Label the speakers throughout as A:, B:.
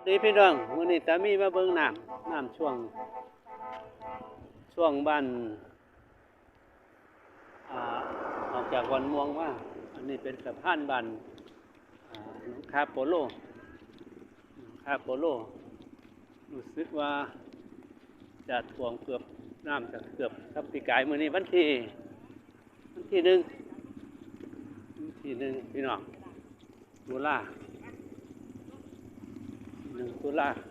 A: วัสดีพี่น้องมื้อนี้ตามีมาเบิ่งน้ำน้ำช่วง ช่วงบ้านอ่าออกจากวันม่วงมาอันนี้เป็นสะพานบ้านอ่าคาโปโลคาโปโลรู้สึกว่าจะท่วมเกือบน้ำจะเกือบทับปีกายมื้อนี้วันที่วันที่หนึ่งวันที่หนึ่งพี่น้องตุลา หนึ่งตุลาสะ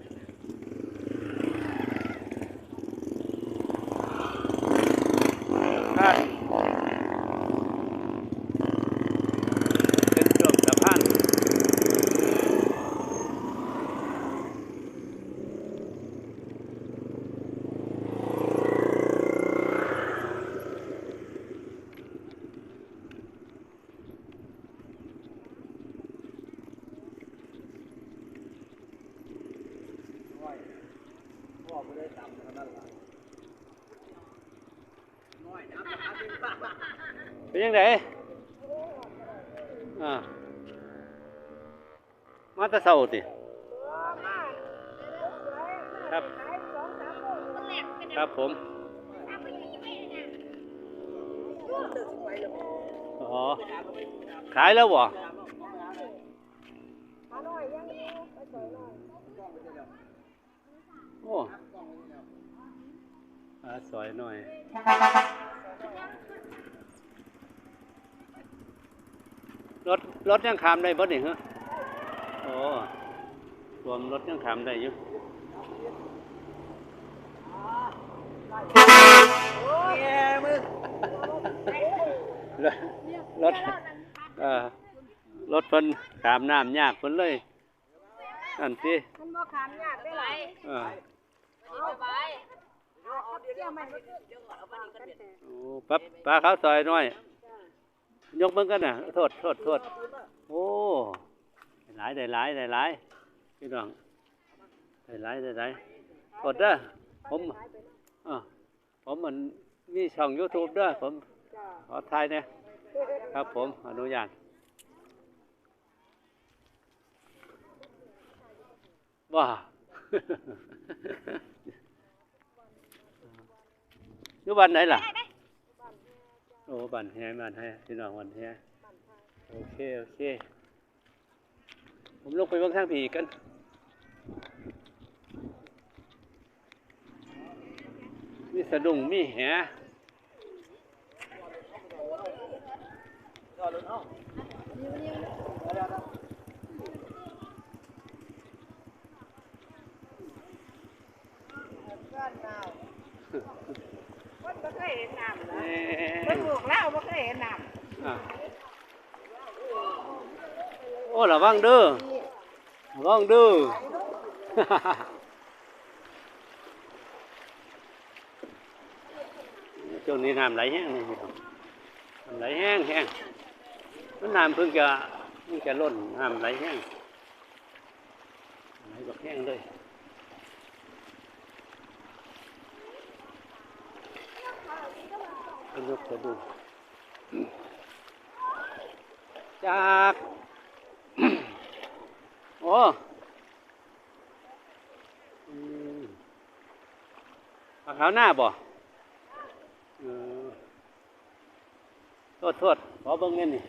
A: พานเป็นช่วงสะพาน เป็นยังไงอ่ามาแตะเสาติครับ ครับผมอ๋อขายแล้วบ่โอ้ อาสอยหน่อย รถรถยังขามได้บ่นี่ฮะโอ้รวมรถยังขามได้อยู่รถรถเอ่อรถเพิ่นขามน้ำยากเพิ่นเลยนั่นสิ
B: มันบ่ขามยากได้หลาย
A: เออ
B: เอาไปเอาเที่ยวมัน
A: โอ้ปลาปลาขาวซอยน้อย ยกเบิ่งกันน่ะ โทษโทษโทษโอ้หลายได้หลายได้หลายพี่น้องได้หลายได้หลายโทษเด้อผมอ่าผมมันมีช่อง YouTube ด้อผมขอถ่ายเนี่ยครับผม อนุญาตว้า อยู่บ้านไหนล่ะโอ้บ้านแฮบ้านแฮพี่น้องบ้านแฮโอเคโอเค ผมลงไปเบางทางผีกันมีสะดุ้งมีแห
B: คนบ่เคยเห็นน้ำ
A: เอ่
B: นะคนลูกเล่าบ่เคยเห็นน้
A: อะโอ้ระวังเด้อระวังเด้อ ช่วงนี้น้ำไหลแห้งเลยพี่น้องน้ำไหลแห้งแห้งมันน้ำเพิ่งจะเพิ่งจะล้นน้ำไหลแห้งไหลแบบแห้งเลย เป็นลูกกระดูกจาก โอ้อืมผักขาวหน้าบ่เออโทษโทษขอเบิ่งเงินนี่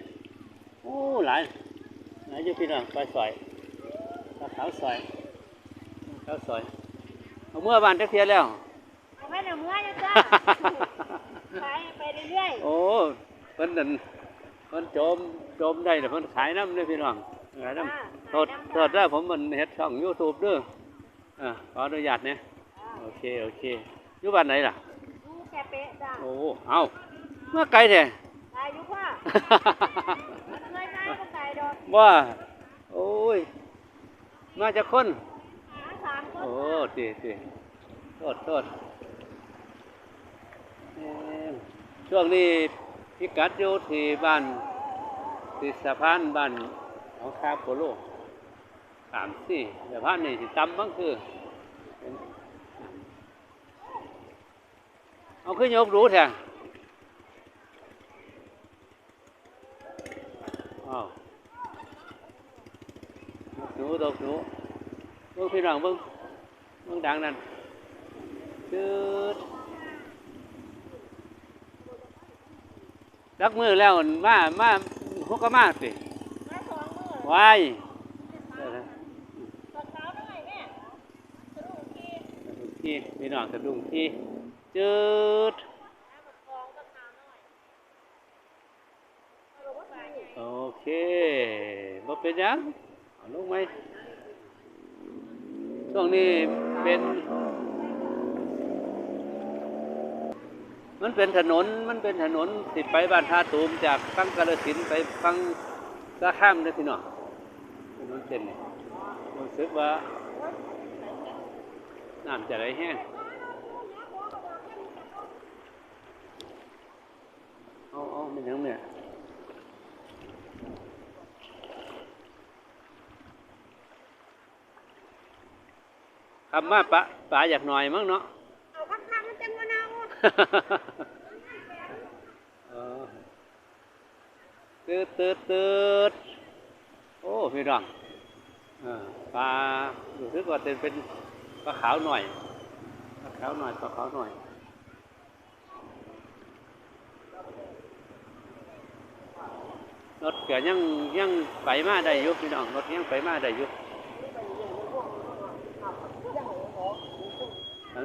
A: โอ้ หลาย หลายอยู่พี่น้องปลาสอยปลาขาวสอยปลาขาวสอย เอาเมื่อบ้านจักเทียแล้วำ
B: เอาไว้ในเมื่อนะจ้า ขายไปเรื่อย
A: โอ้เพิ่นนั่นเพิ่นโจมโจมได้แต่เพิ่นขายน้ำเด้อพี่น้องขายน้ำโทษโทษเด้อผมมันเฮ็ดช่อง YouTube เด้ออ่าขออนุญาตเนี่ยโอเคโอเคอยู่บ้านไหนล่ะ
B: ๆดูแกเป๊ะจ้า
A: โอ้เอาเมื่อไกลแท้
B: อายุว่ามันเคยมาบ่ไกลดอก
A: ว่าโอ้ยมาจากคน
B: หาสามคน
A: โอ้ตีตีโทษโทษเอิ่ม ช่วงนี้พิกัดอยู่ที่บ้านที่สะพานบ้านของคาโปโลสามสี่สะพานนี่ที่ต่ำบ้างคือเอาขึ้นยกรู้แทงอ้าวตกหนูตกหนูเบิ่งพี่น้องเบิ่งเบิ่งดังนั่นจืด รักมือแล้วมามาพวกก็มาสิ
B: มาสองมือ
A: วาย
B: ตอนเช้าหน่อยแม่สะดุ้งที
A: ที่พี่น้องสะดุ้งที่จืด
B: น้ำบักทองก็ขาวหน่อยเอาลงมาใส่ใหญ่
A: โอเคบ่เป็นหยังเอาลงไหมช่วงนี้เป็น มันเป็นถนนมันเป็นถนนติดไปบ้านท่าตูมจากฟังกาลสินไปฟังสะข้ามเลยพี่น้องถนนเส้นนี้รู้สึกว่าน้ำจะไหลแห้งเอาเอาเป็นหยังเนี่ยคำว่าปะปลาอยากหน่อยมั้งเนาะ ตืดตืดตืดโอ้พี่น้องปลารู้สึกว่าจะเป็นปลาขาวหน่อยปลาขาวหน่อยปลาขาวหน่อยรถก็ยังยังไปมาได้อยู่พี่น้องรถยังไปมาได้อยู่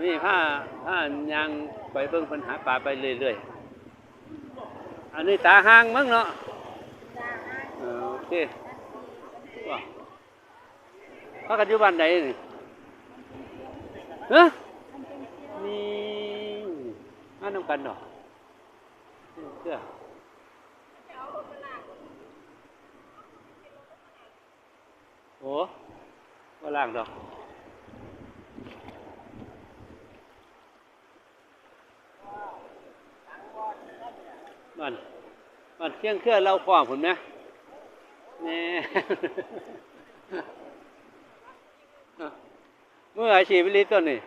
A: นนี้ผ้าผ้ายางไปเบิ่งปัญหาปลาไปเรื่อยๆ อันนี้ตาห้างมั้งเนาะเออโอเคว้าพักกันอยู่บ้านใดนี่เฮ้นี่มาทำกันเนาะเสื้อโอ้ว่าล่างดอก บ้านบ้านเที่ยงเครือเราขวางผมนะแน่เมื่ออาชีพวิลิตตัวนี่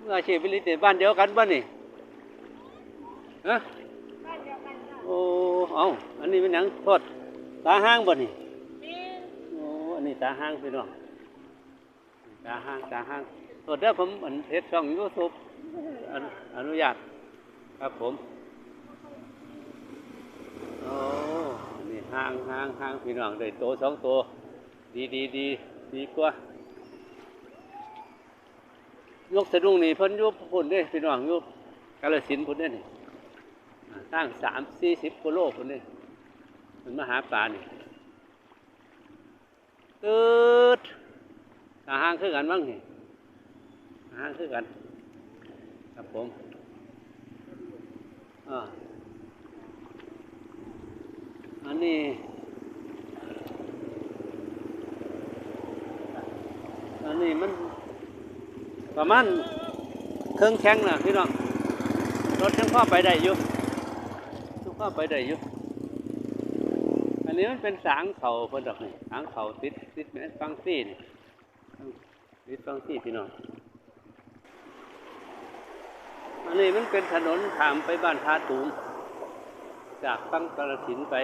A: เมื่ออาชีพวิลิตเนี่ยบ้านเดียวกันบ้านนี่ฮะโอ้เอาอันนี้เป็นหยังโทษตาห้างบ่นี่
B: นี่
A: โอ้อันนี้ตาห้างพี่น้องตาห้างตาห้างโทษเด้อผมอันเฮ็ดช่องยูทูบอนุญาต ครับผมโอ้นนี้ห้างห้างห้างพี่น้องได้โตสองตัว ดีดีดีดีกว่ายกสะดุ้งนี่เพิ่นยุบพุ่นเด้พี่น้องยุบกาลสินพุ่นเด้นี่อ่าตั้งสามสี่สิบกิโลพุ่นเด้มันมาหาปลานี่ตืดห้างคือกันบ้างนี่ห้างคือกัน ครับผม อันนี้ อันนี้มันประมาณเครื่องแข้งนะพี่น้องรถยังพ่อไปได้อยู่ยังพ่อไปได้อยู่อันนี้มันเป็นสางเขาเพิ่นดอกนี่สางเขาติดติดแม่ฟังซี่นี่ติดฟังซี่พี่น้อง อันนี้มันเป็นถนนขามไปบ้านทาตูม จากฟังกระสินธุ์ไป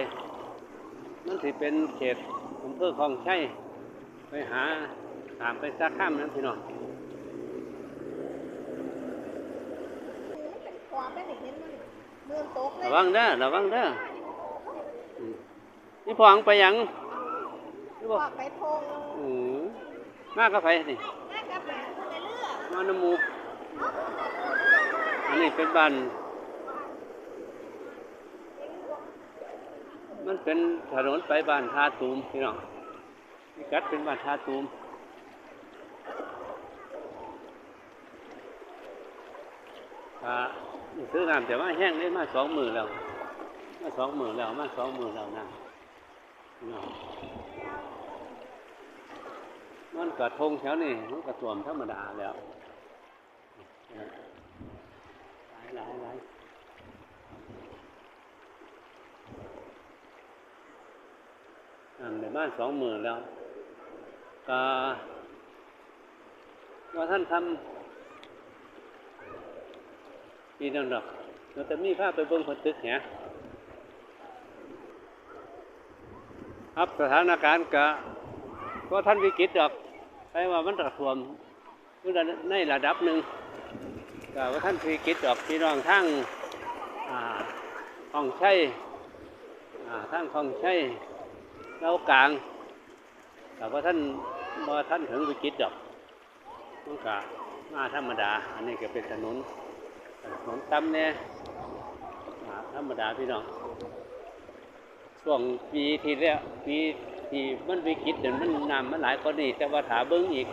A: มันถือเป็นเขตอำเภอคลองชัยไปหาขามไปซาข้ามนั้นพี่น้อง
B: ความได้เห็นมันเมืองตกเล
A: ระ
B: ย
A: วังเด้อระวังเด้ออืมนี่พองไปหยังนี่บ
B: อ
A: อก
B: อกไปพง
A: อืมมากก็ไปนี่
B: แม่กับแม่ในเรือ
A: มาน้ำหมูอันนี้ เป็นบ้าน มันเป็นถนนไปบ้านทาตูมพี่น้องนี่กัดเป็นบ้านทาตูมอ่าซื้อน้ำแต่ว่าแห้งได้มาสองหมือแล้ว มาสองหมื่นแล้ว มาสองหมื่นแล้วนะมันกระทงแถวนี่มันกระตวมธรรมดาแล้ว หลายหลายในบ้านสองหมื่นแล้วก็ว่าท่านทำปีนั่นดอกเราจะมีภาพไปเบิ่งคนตึกเนี่ยครับสถานการณ์กะก็ท่านวิกฤตดอกไปว่ามันระทวมในระดับหนึ่ง ก็ว่าท่านวิกฤตดอกพี่น้องทั้งอ่าห้องใช้อ่าทั้งห้องใช้เรากลางแต่ว่าท่านบ่ท่านถึงวิกฤตดอกมันก็มาธรรมดา อันนี้ก็เป็นถนนถนนต่ำเนี่ยธรรมดาพี่น้องช่วงปีที่แล้วปีที่มันวิกฤตเดี๋ยวมันนำมันหลายกว่านี้แต่ว่าถาเบิ้งอีก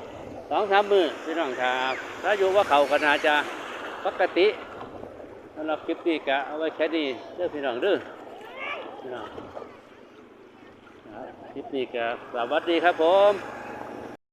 A: สองสามมือพี่น้องครับถ้าอยู่ว่าเขาก็น่าจะ ปกติสำหรับคลิปนี้กะเอาไว้แค่นี้เด้อพี่น้องเด้อพี่น้องคลิปนี้กะสวัสดีครับผม